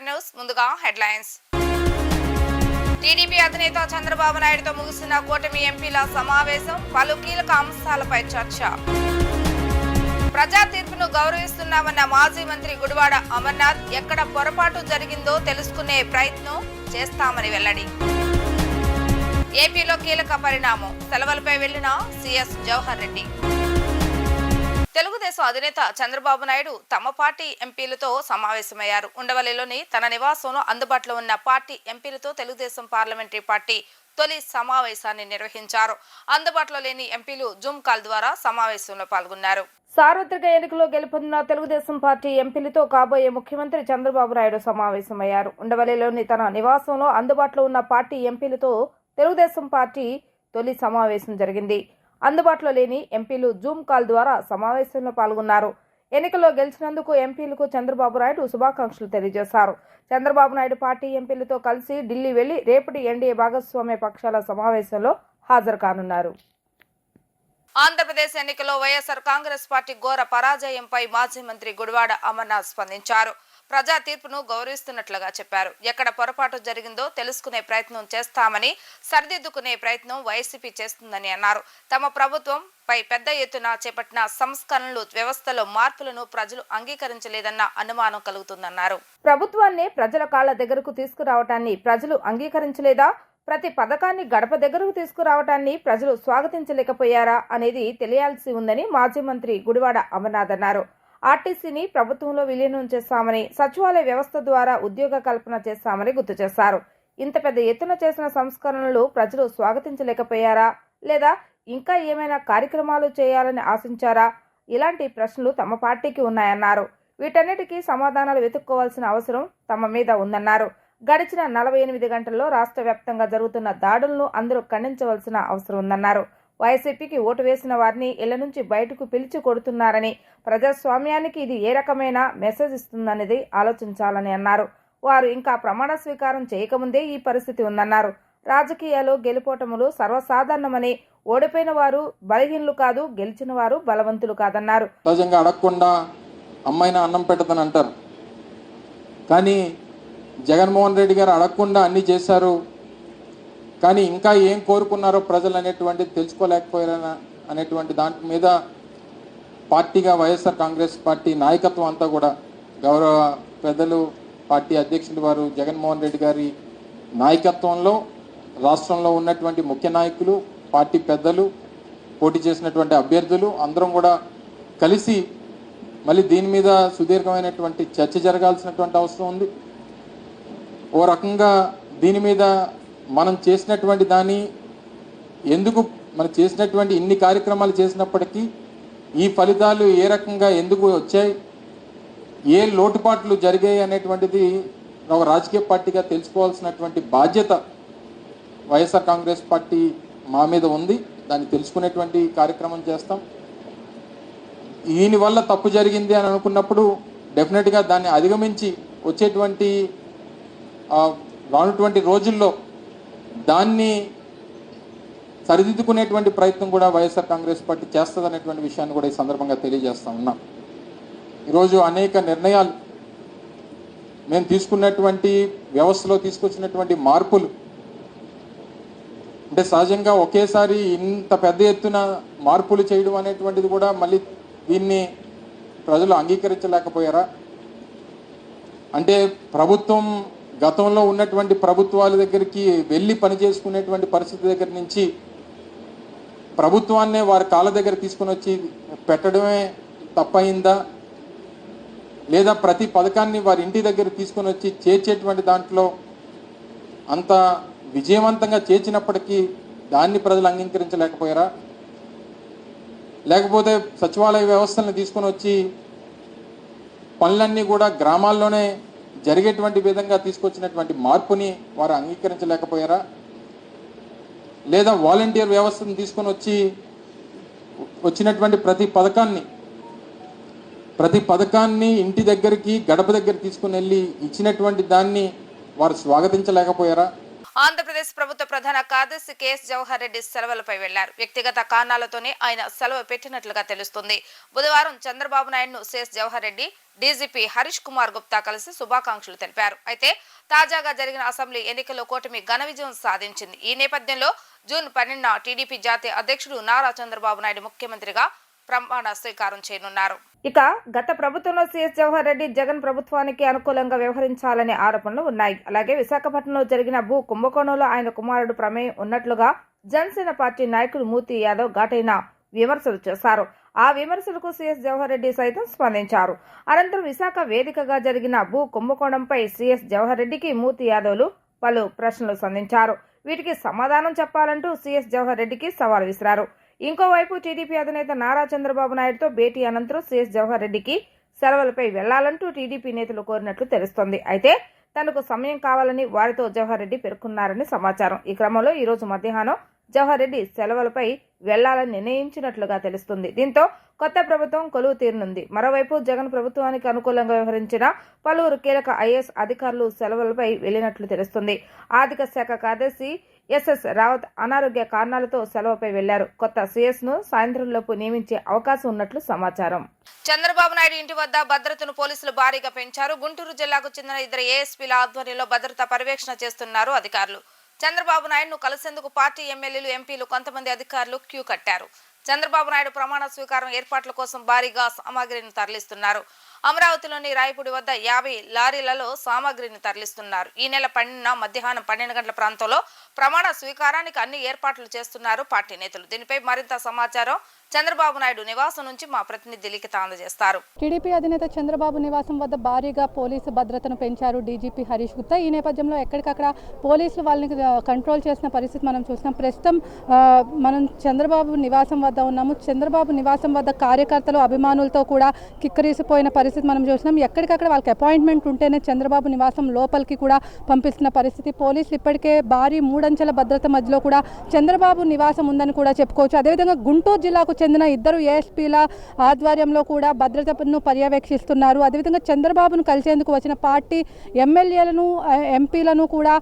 నమస్తే న్యూస్. ముందుగా headlines. TDP అధినేత చంద్రబాబు నాయుడుతో ముగిసిన కూటమి ఎంపీల సమావేశం పలు కీలక అంశాలపై చర్చ. ప్రజా తీర్పును గౌరవిస్తున్నామన్న మాజీ మంత్రి గుడివాడ అమర్నాథ్ ఎక్కడ పొరపాటు జరిగిందో తెలుసుకునే ప్రయత్నం చేస్తామని వెల్లడి. ఏపీలో కీలక పరిణామం. సెలవులపై వెళ్ళిన సీఎస్ జవహర్ రెడ్డి. తెలుగుదేశం అధినేత చంద్రబాబు నాయుడు తమ పార్టీ ఎంపీలతో సమావేశమయ్యారు. ఉండవల్లిలోని తన నివాసంలో అందుబాటులో ఉన్న పార్టీ ఎంపీలతో తెలుగుదేశం పార్లమెంటరీ పార్టీ తొలి సమావేశాన్ని నిర్వహించారు. అందుబాటులో లేని ఎంపీలు జూమ్ కాల్ ద్వారా సమావేశంలో పాల్గొన్నారు. సార్వత్రిక ఎన్నికల్లో గెలుపొందిన తెలుగుదేశం పార్టీ ఎంపీలతో కాబోయే ముఖ్యమంత్రి చంద్రబాబు నాయుడు సమావేశమయ్యారు. ఉండవల్లిలోని తన నివాసంలో అందుబాటులో ఉన్న పార్టీ ఎంపీలతో తెలుగుదేశం పార్టీ తొలి సమావేశం జరిగింది. అందుబాటులో లేని ఎంపీలు జూమ్ కాల్ ద్వారా సమావేశంలో పాల్గొన్నారు. ఎన్నికల్లో గెలిచినందుకు ఎంపీలకు చంద్రబాబు నాయుడు శుభాకాంక్షలు తెలియజేశారు. చంద్రబాబు నాయుడు పార్టీ ఎంపీలతో కలిసి ఢిల్లీ వెళ్ళి రేపటి ఎన్డీఏ భాగస్వామ్య పక్షాల సమావేశంలో హాజరు కానున్నారు. ఆంధ్రప్రదేశ్ ఎన్నికల్లో వైఎస్ఆర్ కాంగ్రెస్ పార్టీ ఘోర పరాజయంపై మాజీ మంత్రి గుడివాడ అమర్నాథ్ స్పందించారు. ప్రజా తీర్పును గౌరవిస్తున్నట్లుగా చెప్పారు. ఎక్కడ పొరపాటు జరిగిందో తెలుసుకునే ప్రయత్నం చేస్తామని సరిదిద్దుకునే ప్రయత్నం వైసీపీ చేస్తుందని అన్నారు. తమ ప్రభుత్వం పై పెద్ద ఎత్తున చేపట్టిన సంస్కరణలు వ్యవస్థలో మార్పులను ప్రజలు అంగీకరించలేదన్న అనుమానం కలుగుతుందన్నారు. ప్రభుత్వాన్ని ప్రజల కాళ్ళ దగ్గరకు తీసుకురావటాన్ని ప్రజలు అంగీకరించలేదా? ప్రతి పథకాన్ని గడప దగ్గరకు తీసుకురావటాన్ని ప్రజలు స్వాగతించలేకపోయారా అనేది తెలియాల్సి ఉందని మాజీ మంత్రి గుడివాడ అమర్నాథ్ అన్నారు. ఆర్టీసీని ప్రభుత్వంలో విలీనం చేస్తామని సచివాలయ వ్యవస్థ ద్వారా ఉద్యోగ కల్పన చేస్తామని గుర్తు చేశారు. ఇంత పెద్ద ఎత్తున చేసిన సంస్కరణలు ప్రజలు స్వాగతించలేకపోయారా? లేదా ఇంకా ఏమైనా కార్యక్రమాలు చేయాలని ఆశించారా? ఇలాంటి ప్రశ్నలు తమ పార్టీకి ఉన్నాయన్నారు. వీటన్నిటికీ సమాధానాలు వెతుక్కోవాల్సిన అవసరం తమ మీద ఉందన్నారు. గడిచిన నలభై ఎనిమిది గంటల్లో రాష్ట్ర వ్యాప్తంగా జరుగుతున్న దాడులను అందరూ ఖండించవలసిన అవసరం ఉందన్నారు. వైసీపీకి ఓటు వేసిన వారిని ఇళ్ళ నుంచి బయటకు పిలిచి కొడుతున్నారని ప్రజాస్వామ్యానికి ఇది ఏ రకమైన మెసేజ్ ఇస్తుందనేది ఆలోచించాలని అన్నారు. వారు ఇంకా ప్రమాణ స్వీకారం చేయకముందే ఈ పరిస్థితి ఉందన్నారు. రాజకీయాలు గెలుపోటములు సర్వసాధారణమని ఓడిపోయిన వారు బలహీనులు కాదు గెలిచిన వారు బలవంతులు కాదన్నారు. సహజంగా అడగకుండా అమ్మాయిన అన్నం పెట్టదని అంటారు. కానీ జగన్మోహన్ రెడ్డి గారు అడగకుండా అన్నీ చేశారు. కానీ ఇంకా ఏం కోరుకున్నారో ప్రజలు అనేటువంటిది తెలుసుకోలేకపోయారా అనేటువంటి దాని మీద పార్టీగా వైఎస్ఆర్ కాంగ్రెస్ పార్టీ నాయకత్వం అంతా కూడా గౌరవ పెద్దలు పార్టీ అధ్యక్షులు వారు జగన్మోహన్ రెడ్డి గారి నాయకత్వంలో రాష్ట్రంలో ఉన్నటువంటి ముఖ్య నాయకులు పార్టీ పెద్దలు పోటీ చేసినటువంటి అభ్యర్థులు అందరం కూడా కలిసి మళ్ళీ దీని మీద సుదీర్ఘమైనటువంటి చర్చ జరగాల్సినటువంటి అవసరం ఉంది. ఓ రకంగా దీని మీద మనం చేసినటువంటి దాన్ని ఎందుకు మనం చేసినటువంటి ఇన్ని కార్యక్రమాలు చేసినప్పటికీ ఈ ఫలితాలు ఏ రకంగా ఎందుకు వచ్చాయి ఏ లోటుపాట్లు జరిగాయి అనేటువంటిది ఒక రాజకీయ పార్టీగా తెలుసుకోవాల్సినటువంటి బాధ్యత వైఎస్ఆర్ కాంగ్రెస్ పార్టీ మా మీద ఉంది. దాన్ని తెలుసుకునేటువంటి కార్యక్రమం చేస్తాం. దీని వల్ల తప్పు జరిగింది అని అనుకున్నప్పుడు డెఫినెట్గా దాన్ని అధిగమించి వచ్చేటువంటి రానటువంటి రోజుల్లో దాన్ని సరిదిద్దుకునేటువంటి ప్రయత్నం కూడా వైఎస్ఆర్ కాంగ్రెస్ పార్టీ చేస్తుందనేటువంటి విషయాన్ని కూడా ఈ సందర్భంగా తెలియజేస్తా ఉన్నాం. ఈరోజు అనేక నిర్ణయాలు మేము తీసుకున్నటువంటి వ్యవస్థలో తీసుకొచ్చినటువంటి మార్పులు అంటే సహజంగా ఒకేసారి ఇంత పెద్ద ఎత్తున మార్పులు చేయడం అనేటువంటిది కూడా మళ్ళీ దీన్ని ప్రజలు అంగీకరించలేకపోయారా? అంటే ప్రభుత్వం గతంలో ఉన్నటువంటి ప్రభుత్వాల దగ్గరికి వెళ్ళి పనిచేసుకునేటువంటి పరిస్థితి దగ్గర నుంచి ప్రభుత్వాన్నే వారి కాళ్ళ దగ్గర తీసుకుని వచ్చి పెట్టడమే తప్పయిందా? లేదా ప్రతి పథకాన్ని వారి ఇంటి దగ్గర తీసుకొని వచ్చి చేర్చేటువంటి దాంట్లో అంత విజయవంతంగా చేర్చినప్పటికీ దాన్ని ప్రజలు అంగీకరించలేకపోయారా? లేకపోతే సచివాలయ వ్యవస్థలను తీసుకొని వచ్చి పనులన్నీ కూడా గ్రామాల్లోనే జరిగేటువంటి విధంగా తీసుకొచ్చినటువంటి మార్పుని వారు అంగీకరించలేకపోయారా? లేదా వాలంటీర్ వ్యవస్థను తీసుకొని వచ్చి వచ్చినటువంటి ప్రతి పథకాన్ని ప్రతి పథకాన్ని ఇంటి దగ్గరికి గడప దగ్గర తీసుకుని వెళ్ళి ఇచ్చినటువంటి దాన్ని వారు స్వాగతించలేకపోయారా? ఆంధ్రప్రదేశ్ ప్రభుత్వ ప్రధాన కార్యదర్శి కెఎస్ జవహర్ రెడ్డి సెలవులపై వెళ్ళారు. వ్యక్తిగత కారణాలతోనే ఆయన సెలవు పెట్టినట్లుగా తెలుస్తుంది. బుధవారం చంద్రబాబు నాయుడును సిఎస్ జవహర్ రెడ్డి డీజీపీ హరీష్ కుమార్ గుప్తా కలిసి శుభాకాంక్షలు తెలిపారు. అయితే తాజాగా జరిగిన అసెంబ్లీ ఎన్నికల్లో కూటమి ఘన విజయం సాధించింది. ఈ నేపథ్యంలో జూన్ పన్నెండున టీడీపీ జాతీయ అధ్యక్షుడు నారా చంద్రబాబు నాయుడు ముఖ్యమంత్రిగా ప్రమాణ స్వీకారం చేయనున్నారు. ఇక గత ప్రభుత్వంలో సీఎస్ జవహర్ రెడ్డి జగన్ ప్రభుత్వానికి అనుకూలంగా వ్యవహరించాలనే ఆరోపణలు ఉన్నాయి. అలాగే విశాఖపట్నంలో జరిగిన భూ కుంభకోణంలో ఆయన కుమారుడు ప్రమేయం ఉన్నట్లుగా జనసేన పార్టీ నాయకుడు మూర్తి యాదవ్ ఘాటైన విమర్శలు చేశారు. ఆ విమర్శలకు సీఎస్ జవహర్ రెడ్డి సైతం స్పందించారు. అనంతరం విశాఖ వేదికగా జరిగిన భూ కుంభకోణంపై సీఎస్ జవహర్ రెడ్డికి మూర్తి యాదవ్లు పలు ప్రశ్నలు సంధించారు. వీటికి సమాధానం చెప్పాలంటూ సీఎస్ జవహర్ రెడ్డికి సవాల్ విసిరారు. ఇంకోవైపు టీడీపీ అధినేత నారా చంద్రబాబు నాయుడుతో భేటీ అనంతరం సీఎస్ జవహర్ రెడ్డికి సెలవులపై వెళ్ళాలంటూ టీడీపీ నేతలు కోరినట్లు తెలుస్తోంది. అయితే తనకు సమయం కావాలని వారితో జవహర్ రెడ్డి పేర్కొన్నారని సమాచారం. ఈ క్రమంలో ఈ రోజు మధ్యాహ్నం జవహర్ రెడ్డి సెలవులపై వెళ్ళాలని నిర్ణయించినట్లుగా తెలుస్తుంది. దీంతో కొత్త ప్రభుత్వం కొలువు తీరనుంది. మరోవైపు జగన్ ప్రభుత్వానికి అనుకూలంగా వ్యవహరించిన పలువురు కీలక ఐఏఎస్ అధికారులు సెలవులపై వెళ్ళినట్లు తెలుస్తుంది. ఆర్థిక శాఖ కార్యదర్శి ఎస్ఎస్ రావత్ అనారోగ్య కారణాలతో సెలవుపై వెళ్ళారు. కొత్త సిఎస్ను సాయంత్రంలోపు నియమించే అవకాశం ఉన్నట్లు సమాచారం. చంద్రబాబు నాయుడు ఇంటి వద్ద భద్రతను పోలీసులు భారీగా పెంచారు. గుంటూరు జిల్లాకు చెందిన ఇద్దరు ఏఎస్పీల ఆధ్వర్యంలో భద్రతా పర్యవేక్షణ చేస్తున్నారు అధికారులు. చంద్రబాబు నాయుడును కలిసేందుకు పార్టీ ఎమ్మెల్యేలు ఎంపీలు కొంతమంది అధికారులు క్యూ కట్టారు. చంద్రబాబు నాయుడు ప్రమాణ స్వీకారం ఏర్పాట్ల కోసం భారీగా సామాగ్రిని తరలిస్తున్నారు. అమరావతిలోని రాయపూడి వద్ద యాభై లారీలలో సామాగ్రిని తరలిస్తున్నారు. ఈ నెల పన్నెండున మధ్యాహ్నం పన్నెండు గంటల ప్రాంతంలో ప్రమాణ స్వీకారానికి అన్ని ఏర్పాట్లు చేస్తున్నారు పార్టీ నేతలు. దీనిపై మరింత సమాచారం చంద్రబాబు నాయుడు నివాసం నుంచి మా ప్రతినిధి లిఖిత అందజేస్తారు. టీడీపీ అధినేత చంద్రబాబు నివాసం వద్ద భారీగా పోలీసు భద్రతను పెంచారు డీజీపీ హరీష్ గుప్తా. ఈ నేపథ్యంలో ఎక్కడికక్కడ పోలీసులు వాళ్ళని కంట్రోల్ చేసిన పరిస్థితి మనం చూసినాం ప్రస్తుతం మనం చంద్రబాబు నివాసం వద్ద ఉన్నాము. చంద్రబాబు నివాసం వద్ద కార్యకర్తలు అభిమానులతో కూడా కిక్కరీసిపోయిన పరిస్థితి మనం చూసినాం ఎక్కడికక్కడ వాళ్ళకి అపాయింట్మెంట్ ఉంటేనే చంద్రబాబు నివాసం లోపలికి కూడా పంపిస్తున్న పరిస్థితి. పోలీసులు ఇప్పటికే భారీ మూడంచెల భద్రత మధ్యలో కూడా చంద్రబాబు నివాసం ఉందని కూడా చెప్పుకోవచ్చు. అదేవిధంగా గుంటూరు జిల్లాకు చెందిన ఇద్దరు ఏఎస్పీల ఆధ్వర్యంలో కూడా భద్రతను పర్యవేక్షిస్తున్నారు. అదేవిధంగా చంద్రబాబును కలిసేందుకు వచ్చిన పార్టీ ఎమ్మెల్యేలను ఎంపీలను కూడా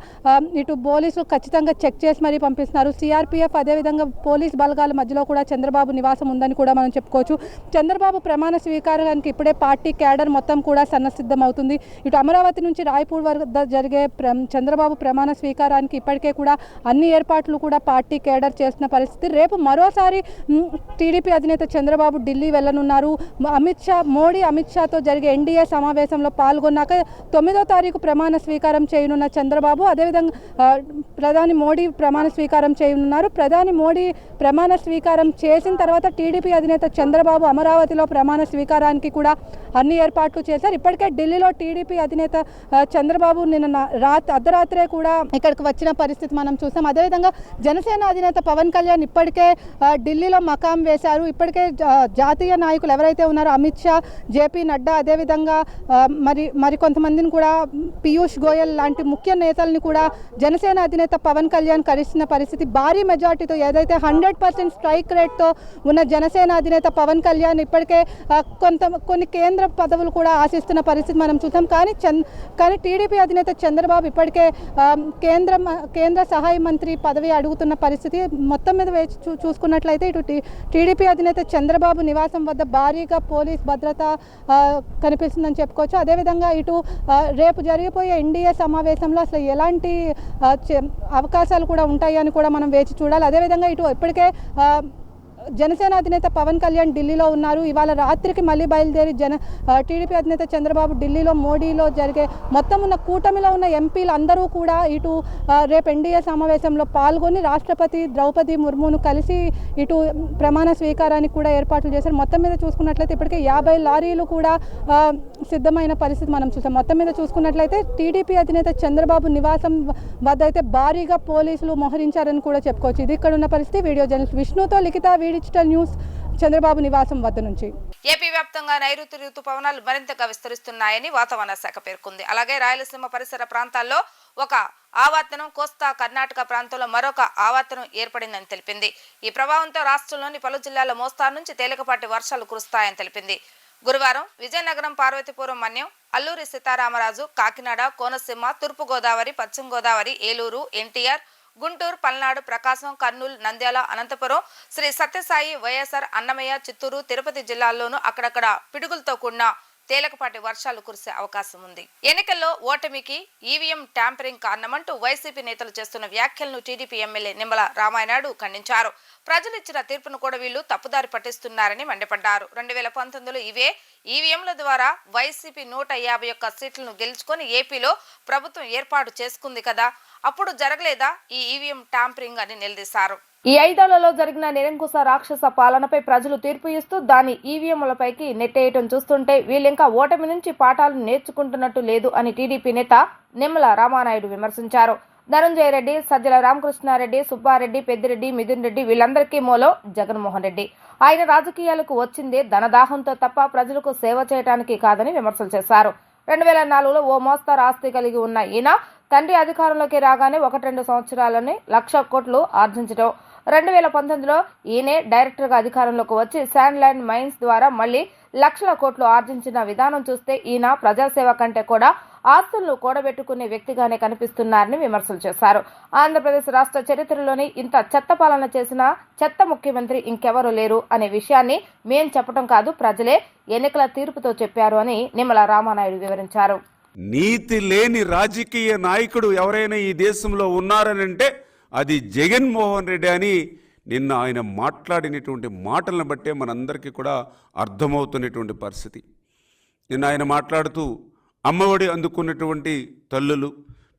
ఇటు పోలీసులు ఖచ్చితంగా చెక్ చేసి మరీ పంపిస్తున్నారు. సిఆర్పీఎఫ్ అదేవిధంగా పోలీస్ బలగాల మధ్యలో కూడా చంద్రబాబు నివాసం ఉందని కూడా మనం చెప్పుకోవచ్చు. చంద్రబాబు ప్రమాణ స్వీకారానికి ఇప్పుడే పార్టీ క్యాడర్ మొత్తం కూడా సన్నసిద్ధం అవుతుంది ఇటు అమరావతి నుంచి రాయపూర్ వద్ద జరిగే ప్ర చంద్రబాబు ప్రమాణ స్వీకారానికి ఇప్పటికే కూడా అన్ని ఏర్పాట్లు కూడా పార్టీ కేడర్ చేస్తున్న పరిస్థితి. రేపు మరోసారి టీడీపీ అధినేత చంద్రబాబు ఢిల్లీ వెళ్ళనున్నారు. అమిత్ షా మోడీ అమిత్ షాతో జరిగే ఎన్డీఏ సమావేశంలో పాల్గొన్నాక తొమ్మిదో తారీఖు ప్రమాణ స్వీకారం చేయనున్న చంద్రబాబు అదేవిధంగా ప్రధాని మోడీ ప్రమాణ స్వీకారం చేయనున్నారు. ప్రధాని మోడీ ప్రమాణ స్వీకారం చేసిన తర్వాత టీడీపీ అధినేత చంద్రబాబు అమరావతిలో ప్రమాణ స్వీకారానికి కూడా అన్ని ఏర్పాట్లు చేశారు. ఇప్పటికే ఢిల్లీలో టీడీపీ అధినేత చంద్రబాబు నిన్న రాత్రి అర్ధరాత్రే కూడా ఇక్కడికి వచ్చిన పరిస్థితి మనం చూసాం. అదేవిధంగా జనసేన అధినేత పవన్ కళ్యాణ్ ఇప్పటికే ఢిల్లీలో మకాం వేశారు. ఇప్పటికే జా- జాతీయ నాయకులు ఎవరైతే ఉన్నారో అమిత్ షా జేపీ నడ్డా అదేవిధంగా మరి మరి కొంతమందిని కూడా పీయూష్ గోయల్ లాంటి ముఖ్య నేతల్ని కూడా జనసేన అధినేత పవన్ కళ్యాణ్ కలిసిన పరిస్థితి భారీ మెజార్టీతో ఏదైతే హండ్రెడ్ పర్సెంట్ స్ట్రైక్ రేట్తో ఉన్న జనసేన అధినేత పవన్ కళ్యాణ్ ఇప్పటికే కొంత కొన్ని కేంద్ర పదవులు కూడా ఆశిస్తున్న పరిస్థితి మనం చూసాం కానీ చంద్ కానీ టీడీపీ అధినేత చంద్రబాబు ఇప్పటికే కేంద్ర కేంద్ర సహాయ మంత్రి పదవి అడుగుతున్న పరిస్థితి మొత్తం మీద వేచి చూ చూసుకున్నట్లయితే ఇటు టీ- టీడీపీ అధినేత చంద్రబాబు నివాసం వద్ద భారీగా పోలీస్ భద్రత కనిపిస్తుందని చెప్పుకోవచ్చు. అదేవిధంగా ఇటు రేపు జరిగిపోయే ఎన్డీఏ సమావేశంలో అసలు ఎలాంటి అవకాశాలు కూడా ఉంటాయి అని కూడా మనం వేచి చూడాలి. అదేవిధంగా ఇటు ఇప్పటికే జనసేన అధినేత పవన్ కళ్యాణ్ ఢిల్లీలో ఉన్నారు. ఇవాళ రాత్రికి మళ్ళీ బయలుదేరి జన టీడీపీ అధినేత చంద్రబాబు ఢిల్లీలో మోడీలో జరిగే మొత్తం ఉన్న కూటమిలో ఉన్న ఎంపీలు అందరూ కూడా ఇటు రేపు ఎన్డీఏ సమావేశంలో పాల్గొని రాష్ట్రపతి ద్రౌపది ముర్మును కలిసి ఇటు ప్రమాణ స్వీకారానికి కూడా ఏర్పాట్లు చేశారు. మొత్తం మీద చూసుకున్నట్లయితే ఇప్పటికే యాభై లారీలు కూడా సిద్ధమైన పరిస్థితి మనం చూసాం. మొత్తం మీద చూసుకున్నట్లయితే టీడీపీ అధినేత చంద్రబాబు నివాసం వద్ద అయితే భారీగా పోలీసులు మోహరించారని కూడా చెప్పుకోవచ్చు. ఇది ఇక్కడ ఉన్న పరిస్థితి. Video journalist విష్ణుతో Likhita video digital news Chandrababu నివాసం వద్ద నుంచి. ఏపీ వ్యాప్తంగా నైరుతి ఋతుపవనాలు మరింతగా విస్తరిస్తున్నాయని వాతావరణ శాఖ పేర్కొంది. అలాగే రాయలసీమ పరిసర ప్రాంతాల్లో ఒక ఆవర్తనం కోస్తా కర్ణాటక ప్రాంతంలో మరొక ఆవర్తనం ఏర్పడిందని తెలిపింది. ఈ ప్రభావంతో రాష్ట్రంలోని పలు జిల్లాల మోస్తారు నుంచి తేలికపాటి వర్షాలు కురుస్తాయని తెలిపింది. గురువారం విజయనగరం పార్వతీపురం మన్యం అల్లూరి సీతారామరాజు కాకినాడ కోనసీమ తూర్పుగోదావరి పశ్చిమ గోదావరి ఏలూరు ఎన్టీఆర్ గుంటూరు పల్నాడు ప్రకాశం కర్నూలు నంద్యాల అనంతపురం శ్రీ సత్యసాయి వైఎస్ఆర్ అన్నమయ్య చిత్తూరు తిరుపతి జిల్లాల్లోనూ అక్కడక్కడ పిడుగులతో కూడిన తేలికపాటి వర్షాలు కురిసే అవకాశం ఉంది. ఎన్నికల్లో ఓటమికి ఈవీఎం ట్యాంపరింగ్ కారణమంటూ వైసీపీ నేతలు చేస్తున్న వ్యాఖ్యలను టీడీపీ ఎమ్మెల్యే నిమ్మల రామాయణాడు ఖండించారు. ప్రజలు ఇచ్చిన తీర్పును కూడా వీళ్ళు తప్పుదారి పట్టిస్తున్నారని మండిపడ్డారు. రెండు వేల పంతొమ్మిదిలో ఇవే ఈవీఎంల ద్వారా వైసీపీ నూట యాభై ఒక్క సీట్లను గెలుచుకొని ఏపీలో ప్రభుత్వం ఏర్పాటు చేసుకుంది కదా. అప్పుడు జరగలేదా ఈ ఈవీఎం ట్యాంపరింగ్ అని నిలదీశారు. ఈ ఐదేళ్ళలో జరిగిన నిరంకుశ రాక్షస పాలనపై ప్రజలు తీర్పు ఇస్తూ దాని ఈవీఎంలపైకి నెట్టేయటం చూస్తుంటే వీళ్ళింకా ఓటమి నుంచి పాఠాలు నేర్చుకుంటున్నట్టు లేదు అని టీడీపీ నేత నిమ్మల రామానాయుడు విమర్శించారు. ధనంజయ రెడ్డి సజ్జల రామకృష్ణారెడ్డి సుబ్బారెడ్డి పెద్దిరెడ్డి మిథున్ రెడ్డి వీళ్ళందరికీ మూలం జగన్మోహన్ రెడ్డి. ఆయన రాజకీయాలకు వచ్చిందే ధనదాహంతో తప్ప ప్రజలకు సేవ చేయడానికి కాదని విమర్శలు చేశారు. రెండు వేల నాలుగులో ఓ మోస్తారు ఆస్తి కలిగి ఉన్న ఈయన తండ్రి అధికారంలోకి రాగానే ఒకటి రెండు సంవత్సరాలని లక్ష కోట్లు ఆర్జించడం. రెండు వేల పంతొమ్మిదిలో ఈయనే డైరెక్టర్గా అధికారంలోకి వచ్చి శాండ్ ల్యాండ్ మైన్స్ ద్వారా మళ్ళీ లక్షల కోట్లు ఆర్జించిన విధానం చూస్తే ఈయన ప్రజాసేవ కంటే కూడా ఆస్తులను కూడబెట్టుకునే వ్యక్తిగానే కనిపిస్తున్నారని విమర్శలు చేశారు. ఆంధ్రప్రదేశ్ రాష్ట్ర చరిత్రలోని ఇంత చెత్త పాలన చేసిన చెత్త ముఖ్యమంత్రి ఇంకెవరూ లేరు అనే విషయాన్ని మేం చెప్పడం కాదు ప్రజలే ఎన్నికల తీర్పుతో చెప్పారు అని నిమ్మల రామానాయుడు వివరించారు. నీతి లేని రాజకీయ నాయకుడు ఎవరైనా ఈ దేశంలో ఉన్నారనంటే అది జగన్మోహన్ రెడ్డి అని నిన్న ఆయన మాట్లాడినటువంటి మాటలను బట్టే మనందరికీ కూడా అర్థమవుతున్నటువంటి పరిస్థితి. నిన్న ఆయన మాట్లాడుతూ అమ్మఒడి అందుకున్నటువంటి తల్లులు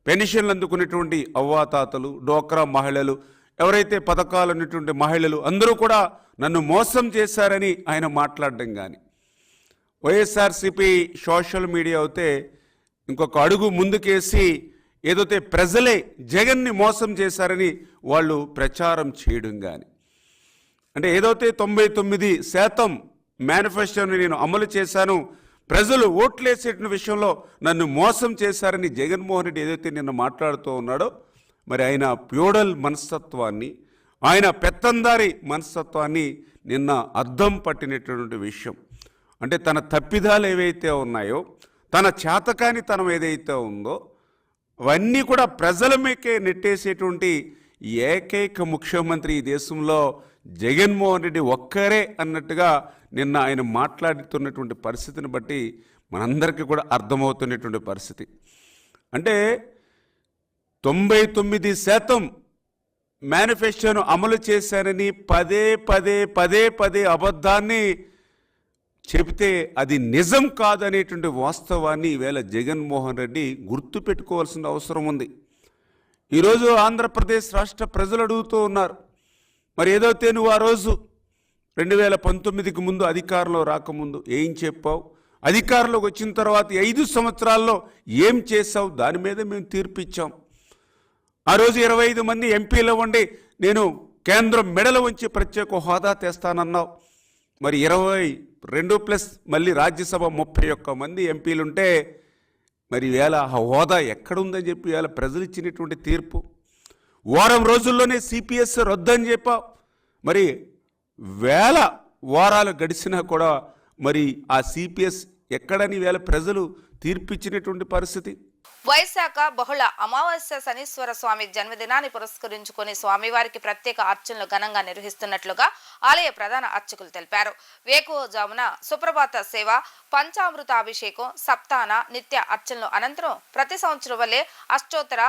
పెన్షన్లు అందుకున్నటువంటి అవ్వాతాతలు డోక్రా మహిళలు ఎవరైతే పథకాలు ఉన్నటువంటి మహిళలు అందరూ కూడా నన్ను మోసం చేశారని ఆయన మాట్లాడడం కానీ వైఎస్ఆర్సిపి సోషల్ మీడియా అయితే ఇంకొక అడుగు ముందుకేసి ఏదైతే ప్రజలే జగన్ని మోసం చేశారని వాళ్ళు ప్రచారం చేయడం కానీ అంటే ఏదైతే తొంభై తొమ్మిది శాతం మేనిఫెస్టోని నేను అమలు చేశాను ప్రజలు ఓట్లేసేట విషయంలో నన్ను మోసం చేశారని జగన్మోహన్ రెడ్డి ఏదైతే నిన్న మాట్లాడుతూ ఉన్నాడో మరి ఆయన ప్యూడల్ మనస్తత్వాన్ని ఆయన పెత్తందారి మనస్తత్వాన్ని నిన్న అద్దం పట్టినటువంటి విషయం. అంటే తన తప్పిదాలు ఏవైతే ఉన్నాయో తన చేతకానితనం ఏదైతే ఉందో అవన్నీ కూడా ప్రజల మీకే నెట్టేసేటువంటి ఏకైక ముఖ్యమంత్రి ఈ దేశంలో జగన్మోహన్ రెడ్డి ఒక్కరే అన్నట్టుగా నిన్న ఆయన మాట్లాడుతున్నటువంటి పరిస్థితిని బట్టి మనందరికీ కూడా అర్థమవుతున్నటువంటి పరిస్థితి. అంటే తొంభై తొమ్మిది శాతం మేనిఫెస్టోను అమలు చేశారని పదే పదే పదే పదే అబద్ధాన్ని చెబితే అది నిజం కాదనేటువంటి వాస్తవాన్ని ఈవేళ జగన్మోహన్ రెడ్డి గుర్తుపెట్టుకోవాల్సిన అవసరం ఉంది. ఈరోజు ఆంధ్రప్రదేశ్ రాష్ట్ర ప్రజలు అడుగుతూ ఉన్నారు. మరి ఏదైతే నువ్వు ఆ రోజు రెండు వేల పంతొమ్మిదికి ముందు అధికారంలో రాకముందు ఏం చెప్పావు? అధికారంలోకి వచ్చిన తర్వాత ఐదు సంవత్సరాల్లో ఏం చేసావు దాని మీద మేము తీర్పిచ్చాం. ఆ రోజు ఇరవై ఐదు మంది ఎంపీలు ఉండి నేను కేంద్రం మెడలు ఉంచి ప్రత్యేక హోదా తెస్తానన్నావు. మరి ఇరవై రెండు ప్లస్ మళ్ళీ రాజ్యసభ ముప్పై ఒక్క మంది ఎంపీలుంటే మరి వేళ ఆ హోదా ఎక్కడుందని చెప్పి వేళ ప్రజలు ఇచ్చినటువంటి తీర్పు. వారం రోజుల్లోనే సిపిఎస్ రద్దని చెప్పావు. మరి వేల వారాలు గడిచినా కూడా మరి ఆ సిపిఎస్ ఎక్కడని వేళ ప్రజలు తీర్పిచ్చినటువంటి పరిస్థితి. వైశాఖ బహుళ అమావాస్య శనీశ్వర స్వామి జన్మదినాన్ని పురస్కరించుకుని స్వామివారికి ప్రత్యేక అర్చనలు ఘనంగా నిర్వహిస్తున్నట్లుగా ఆలయ ప్రధాన అర్చకులు తెలిపారు. వేకువజామున సుప్రభాత సేవ పంచామృతాభిషేకం సప్తాన నిత్య అర్చనలు అనంతరం ప్రతి సంవత్సరం వల్లే అష్టోత్తర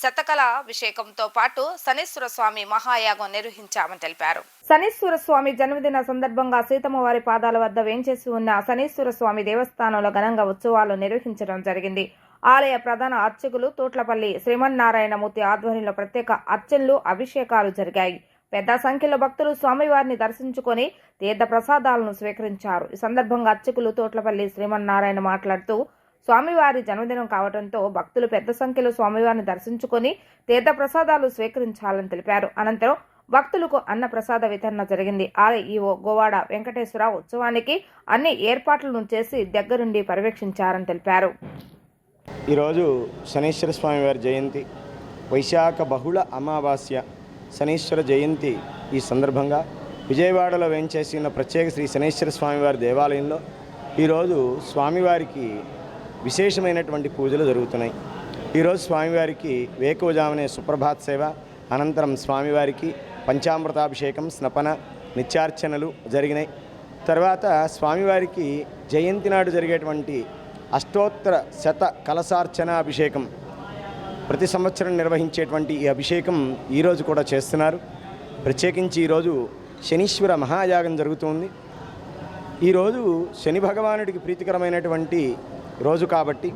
శతకలాభిషేకంతో పాటు శనీశ్వర స్వామి మహాయాగం నిర్వహించామని తెలిపారు. శనీశ్వర స్వామి జన్మదిన సందర్భంగా సీతమ్మ వారి పాదాల వద్ద వేంచేసి ఉన్న శనీశ్వర స్వామి దేవస్థానంలో ఘనంగా ఉత్సవాలు నిర్వహించడం జరిగింది. ఆలయ ప్రధాన అర్చకులు తోట్లపల్లి శ్రీమన్నారాయణమూర్తి ఆధ్వర్యంలో ప్రత్యేక అర్చనలు అభిషేకాలు జరిగాయి. పెద్ద సంఖ్యలో భక్తులు స్వామివారిని దర్శించుకొని తీర్థ ప్రసాదాలను స్వీకరించారు. ఈ సందర్భంగా అర్చకులు తోట్లపల్లి శ్రీమన్నారాయణ మాట్లాడుతూ స్వామివారి జన్మదినం కావడంతో భక్తులు పెద్ద సంఖ్యలో స్వామివారిని దర్శించుకొని తీర్థ ప్రసాదాలు స్వీకరించాలని తెలిపారు. అనంతరం భక్తులకు అన్న ప్రసాద వితరణ జరిగింది. ఆలయ ఈవో గోవాడ వెంకటేశ్వర ఉత్సవానికి అన్ని ఏర్పాట్లను చేసి దగ్గరుండి పర్యవేక్షించారని తెలిపారు. ఈరోజు శనీశ్వర స్వామి వారి జయంతి. వైశాఖ బహుళ అమావాస్య శనీశ్వర జయంతి ఈ సందర్భంగా విజయవాడలో వేంచేసి ఉన్న ప్రత్యేక శ్రీ శనీశ్వర స్వామివారి దేవాలయంలో ఈరోజు స్వామివారికి విశేషమైనటువంటి పూజలు జరుగుతున్నాయి. ఈరోజు స్వామివారికి వేకువజామునే సుప్రభాత్ సేవ అనంతరం స్వామివారికి పంచామృతాభిషేకం స్నపన నిత్యార్చనలు జరిగినాయి. తర్వాత స్వామివారికి జయంతి నాడు జరిగేటువంటి అష్టోత్తర శత కలసార్చన అభిషేకం. ప్రతి సంవత్సరం నిర్వహించేటువంటి ఈ అభిషేకం ఈరోజు కూడా చేస్తున్నారు. ప్రత్యేకించి ఈరోజు శనీశ్వర మహాయాగం జరుగుతుంది. ఈరోజు శని భగవానుడికి ప్రీతికరమైనటువంటి రోజు కాబట్టి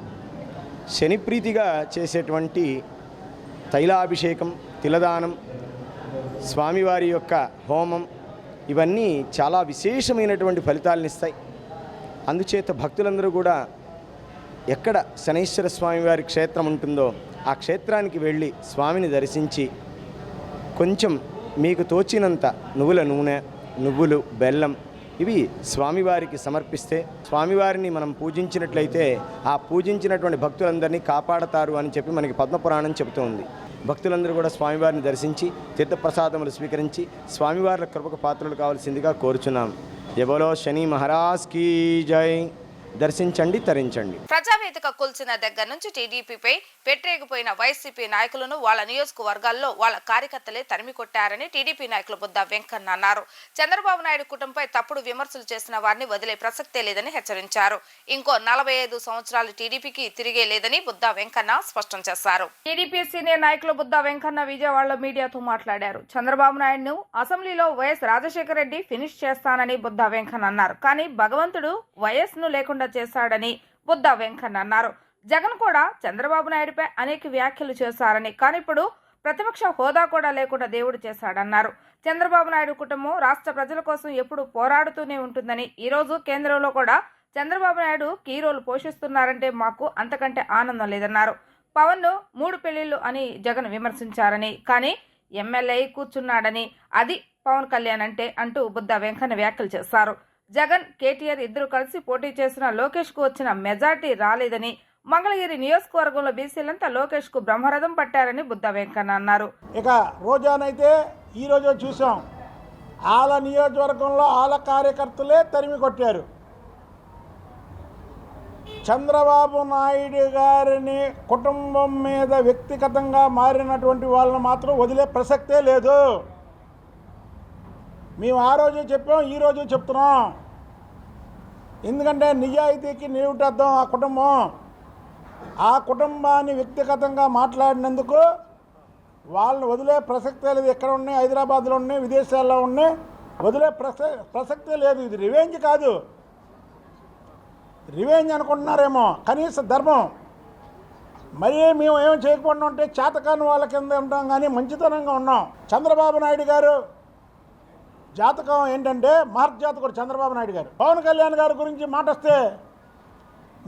శని ప్రీతిగా చేసేటువంటి తైలాభిషేకం తిలదానం స్వామివారి యొక్క హోమం ఇవన్నీ చాలా విశేషమైనటువంటి ఫలితాలను ఇస్తాయి అందుచేత భక్తులందరూ కూడా ఎక్కడ శనైశ్వర స్వామి వారి క్షేత్రం ఉంటుందో ఆ క్షేత్రానికి వెళ్ళి స్వామిని దర్శించి కొంచెం మీకు తోచినంత నువ్వుల నూనె నువ్వులు బెల్లం ఇవి స్వామివారికి సమర్పిస్తే స్వామివారిని మనం పూజించినట్లయితే ఆ పూజించినటువంటి భక్తులందరినీ కాపాడతారు అని చెప్పి మనకి పద్మపురాణం చెబుతోంది. భక్తులందరూ కూడా స్వామివారిని దర్శించి తీర్థప్రసాదములు స్వీకరించి స్వామివార్ల కృపకు పాత్రలు కావాల్సిందిగా కోరుచున్నాం. ఎవలో శని మహారాజ్ కీ జై. దర్శించండి తరించండి. ప్రజావేదిక కూల్చిన దగ్గర నుంచి టీడీపీపై పెట్టరేగిపోయిన వైసీపీ నాయకులను వాళ్ళ నియోజకవర్గాల్లో వాళ్ళ కార్యకర్తలే తరిమి కొట్టారని టీడీపీ నాయకులు బుద్ధ వెంకన్న అన్నారు. చంద్రబాబు నాయుడు కుటుంబంపై తప్పుడు విమర్శలు చేసిన వారిని వదిలే ప్రసక్తే లేదని హెచ్చరించారు. ఇంకో నలభై ఐదు సంవత్సరాలు టీడీపీకి తిరిగే లేదని బుద్ధ వెంకన్న స్పష్టం చేశారు. టీడీపీ సీనియర్ నాయకులు బుద్ధ వెంకన్న విజయవాడలో మీడియాతో మాట్లాడారు. చంద్రబాబు నాయుడును అసెంబ్లీలో వైఎస్ రాజశేఖర రెడ్డి ఫినిష్ చేస్తానని బుద్ధ వెంకన్న అన్నారు. కానీ భగవంతుడు వైఎస్ను లేకుండా చేశాడని బుద్ధ వెంకన్న అన్నారు. జగన్ కూడా చంద్రబాబు నాయుడుపై అనేక వ్యాఖ్యలు చేశారని కానీ ఇప్పుడు ప్రతిపక్ష హోదా కూడా లేకుండా దేవుడు చేశాడన్నారు. చంద్రబాబు నాయుడు కుటుంబం రాష్ట్ర ప్రజల కోసం ఎప్పుడు పోరాడుతూనే ఉంటుందని ఈ రోజు కేంద్రంలో కూడా చంద్రబాబు నాయుడు కీ రోల్ పోషిస్తున్నారంటే మాకు అంతకంటే ఆనందం లేదన్నారు. పవన్ను మూడు పెళ్ళిళ్ళు అని జగన్ విమర్శించారని కానీ ఎమ్మెల్యే కూర్చున్నాడని అది పవన్ కళ్యాణ్ అంటే అంటూ బుద్ధ వెంకన్న వ్యాఖ్యలు చేశారు. జగన్ కేటీఆర్ ఇద్దరు కలిసి పోటీ చేసిన లోకేష్కు వచ్చిన మెజార్టీ రాలేదని మంగళగిరి నియోజకవర్గంలో బీసీలంతా లోకేష్కు బ్రహ్మరథం పట్టారని బుద్ధ వెంకన్న అన్నారు. ఇక రోజానైతే ఈరోజు చూసాం. ఆల నియోజకవర్గంలో ఆల కార్యకర్తలే తరిమి కొట్టారు. చంద్రబాబు నాయుడు గారిని కుటుంబం మీద వ్యక్తిగతంగా మారినటువంటి వాళ్ళని మాత్రం వదిలే ప్రసక్తే లేదు. మేము ఆ రోజు చెప్పాం ఈ చెప్తున్నాం. ఎందుకంటే నిజాయితీకి నీవుటద్దాం ఆ కుటుంబం. ఆ కుటుంబాన్ని వ్యక్తిగతంగా మాట్లాడినందుకు వాళ్ళని వదిలే ప్రసక్తే లేదు ఎక్కడ ఉన్నాయి? హైదరాబాద్లో ఉన్నాయి? విదేశాల్లో ఉన్నాయి? వదిలే ప్రస ప్రసక్తే లేదు. ఇది రివెంజ్ కాదు. రివెంజ్ అనుకుంటున్నారేమో. కనీస ధర్మం. మరీ మేము ఏం చేయకుండా ఉంటే చేతకాని వాళ్ళ కింద ఉంటాం కానీ మంచితనంగా ఉన్నాం. చంద్రబాబు నాయుడు గారు జాతకం ఏంటంటే మార్క్ జాతకుడు చంద్రబాబు నాయుడు గారు. పవన్ కళ్యాణ్ గారి గురించి మాట వస్తే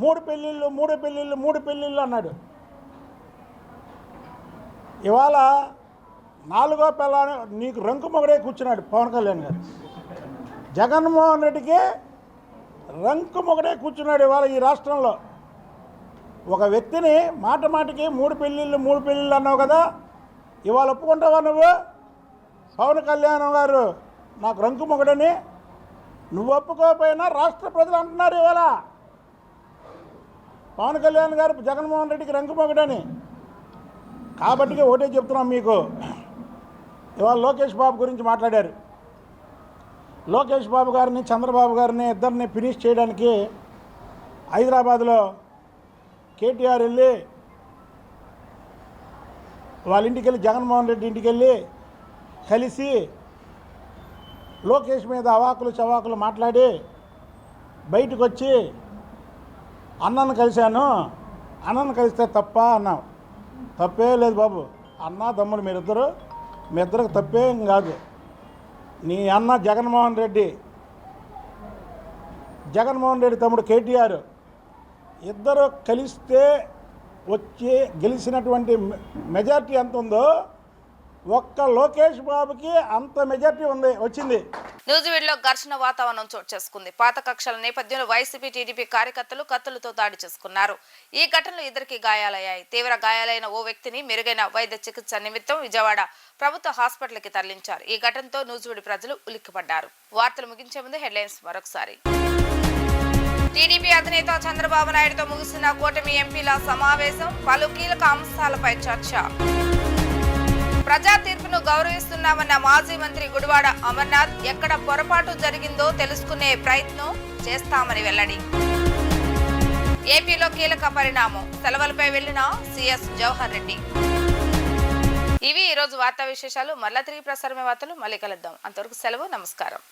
మూడు పెళ్ళిళ్ళు మూడు పెళ్ళిళ్ళు మూడు పెళ్ళిళ్ళు అన్నాడు. ఇవాళ నాలుగో పిల్ల నీకు రంకు మొగడే కూర్చున్నాడు పవన్ కళ్యాణ్ గారు. జగన్మోహన్ రెడ్డికి రంకు మొగడే కూర్చున్నాడు ఇవాళ ఈ రాష్ట్రంలో. ఒక వ్యక్తిని మాట మాటకి మూడు పెళ్ళిళ్ళు మూడు పెళ్ళిళ్ళు అన్నావు కదా ఇవాళ ఒప్పుకుంటావా నువ్వు? పవన్ కళ్యాణ్ గారు నాకు రంకు మొగడని నువ్వు ఒప్పుకోకపోయినా రాష్ట్ర ప్రజలు అంటున్నారు ఇవాళ. పవన్ కళ్యాణ్ గారు జగన్మోహన్ రెడ్డికి రంకు పొగడని. కాబట్టి ఒకటే చెప్తున్నాం మీకు. ఇవాళ లోకేష్ బాబు గురించి మాట్లాడారు. లోకేష్ బాబు గారిని చంద్రబాబు గారిని ఇద్దరిని ఫినిష్ చేయడానికి హైదరాబాద్లో కేటీఆర్ వెళ్ళి వాళ్ళ ఇంటికి వెళ్ళి జగన్మోహన్ రెడ్డి ఇంటికి వెళ్ళి కలిసి లోకేష్ మీద అవాకులు చవాకులు మాట్లాడి బయటకు వచ్చి అన్నను కలిశాను. అన్నను కలిస్తే తప్ప అన్నా తప్పే లేదు బాబు. అన్న తమ్ముడు మీరిద్దరు మీ ఇద్దరికి తప్పేం కాదు. నీ అన్న జగన్మోహన్ రెడ్డి జగన్మోహన్ రెడ్డి తమ్ముడు కేటీఆర్ ఇద్దరు కలిస్తే వచ్చి గెలిచినటువంటి మె- మెజార్టీ ఎంత ఉందో ఒక్క లోకేష్ బాబుకి అంత మెజార్టీ ఉంది వచ్చింది. నూజివీడులో ఘర్షణ వాతావరణం చోటు చేసుకుంది. పాత కక్షల నేపథ్యంలో వైసీపీ టీడీపీ కార్యకర్తలు కత్తులతో దాడి చేసుకున్నారు. ఈ ఘటనలో ఇద్దరికి గాయాలయ్యాయి. తీవ్ర గాయాలైన ఓ వ్యక్తిని మెరుగైన వైద్య చికిత్స నిమిత్తం విజయవాడ ప్రభుత్వ హాస్పిటల్కి తరలించారు. ఈ ఘటనతో నూజివీడు ప్రజలు ఉలిక్కిపడ్డారు. వార్తలు ముగించే ముందు హెడ్లైన్స్ మరొకసారి. టీడీపీ అధినేత చంద్రబాబు నాయుడుతో ముగిసిన కూటమి ఎంపీల సమావేశం పలు కీలక అంశాలపై చర్చ. ప్రజా ను గౌరవిస్తున్నామన్న మాజీ మంత్రి గుడివాడ అమర్నాథ్ ఎక్కడ పొరపాటు జరిగిందో తెలుసుకునే ప్రయత్నం చేస్తామని వెల్లడి. ఏపీలో కీలక పరిణామం. సెలవులపై వెళ్ళిన సిఎస్ జవహర్ రెడ్డి. ఇవి ఈరోజు వార్తా విశేషాలు. మరలా తిరిగి ప్రసారమే వార్తలు మళ్ళీ కలుద్దాం. అంతవరకు సెలవు నమస్కారం.